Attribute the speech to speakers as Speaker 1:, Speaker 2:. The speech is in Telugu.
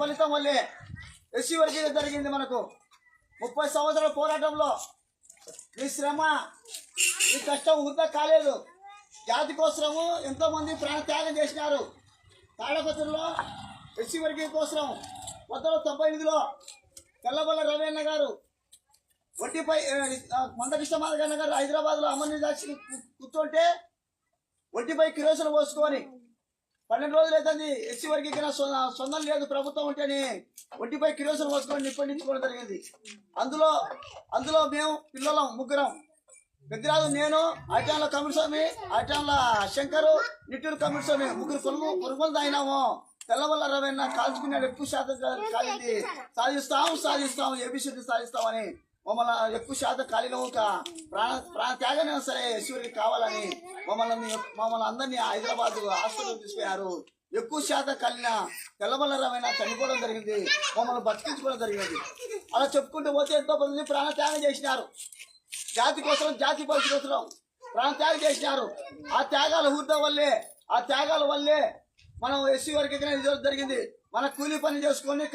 Speaker 1: ఫలితం వల్లే ఎస్సీ వరకు జరిగింది మనకు. ముప్పై సంవత్సరాల పోరాటంలో మీ శ్రమ మీ కష్టం వృద్ధ కాలేదు. జాతి కోసము ఎంతోమంది ప్రాణత్యాగం ప్రాణ త్యాగం చేసినారు. తాడపత్రిలో ఎస్సీ వర్గీయ కోసం వందల తొంభై ఎనిమిదిలో తెల్లబల్ల రవీణ గారు వడ్డీపై మందకృష్ణ మాదగన్న గారు హైదరాబాద్లో అమర్ని దాచి కూర్చుంటే వడ్డీపై కిరోసన పోసుకొని పన్నెండు రోజులు అవుతుంది. ఎస్సీ వర్గీకరణ సొ- సొంతం లేదు. ప్రభుత్వం ఉంటేనే ఒంటిపై కిరోసన పోసుకొని నిప్పండించుకోవడం జరిగింది. అందులో అందులో మేము పిల్లలం ముగ్గురం. పెద్దరాజు నేను ఆటాన్ల కమిషమి ఆటాన్ల శంకరు నిట్టూరు కమిషమి ముగ్గురు కొనుగో కొనుగోలు తాగినాము తెల్లవల్ల రవైనా కాల్చుకున్నాడు. ఎక్కువ శాతం కా- కాలింది. సాధిస్తాము సాధిస్తాం. ఏబిసిడి సాధిస్తామని. మమ్మల్ని ఎక్కువ శాతం ఖాళీలో ఒక ప్రాణ ప్రాణ త్యాగమైనా సరే ఈశ్వరికి కావాలని మమ్మల్ని మమ్మల్ని అందరినీ హైదరాబాద్ హాస్పిటల్ తీసుకుపోయారు. ఎక్కువ శాతం కలిగిన తెల్లబల్ల చనిపోవడం జరిగింది. మమ్మల్ని బతికించుకోవడం జరిగింది. అలా చెప్పుకుంటూ పోతే ఎంతో మంది ప్రాణ త్యాగం చేసినారు. జాతి కోసం జాతి భవిష్యత్తు కోసం ప్రాణ త్యాగం చేసినారు. ఆ త్యాగాల ఊర్ద వల్లే ఆ త్యాగాల వల్లే మనం ఎస్సీ వరకు జరిగింది. మన కూలీ పని చేసుకొని